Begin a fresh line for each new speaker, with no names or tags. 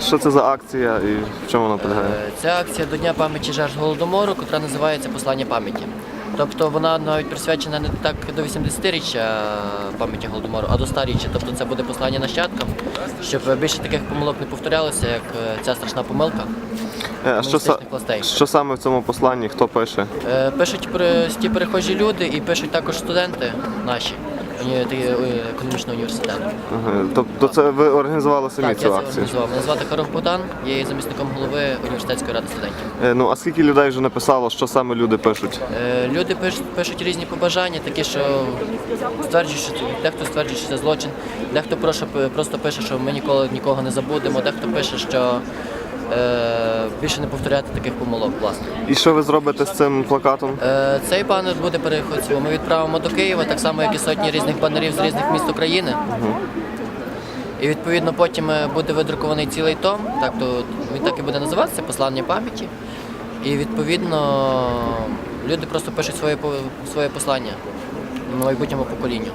що це за акція і в чому вона полягає?
Е, Ця акція до Дня пам'яті жертв Голодомору, яка називається Послання пам'яті. Тобто вона навіть присвячена не так до 80-річчя пам'яті Голодомору, а до 100-річчя. Тобто це буде послання нащадкам, щоб більше таких помилок не повторялося, як е, ця страшна помилка.
Е, що, са-
комуністичних властей.
що саме в цьому посланні? Хто пише?
Е, Пишуть прості перехожі люди і пишуть також студенти наші е, економічного університету.
Ага, Тобто це ви організували самі
Так,
цю
я це
акцію?
організував. Мене звати Харов Богдан, я є замісником голови університетської ради студентів.
Е, Ну а скільки людей вже написало, що саме люди пишуть?
Е, Люди пишуть, пишуть різні побажання, такі, що стверджують, що це- дехто стверджує, що це злочин, дехто прошу- просто пише, що ми ніколи нікого не забудемо, дехто пише, що е, більше не повторяти таких помилок, власне.
І що ви зробите з цим плакатом?
Е, Цей банер буде переходцем. Ми відправимо до Києва, так само, як і сотні різних банерів з різних міст України. І відповідно потім е, буде видрукований цілий том, так то він так і буде називатися послання пам'яті. І відповідно люди просто пишуть своє своє послання майбутньому поколінню.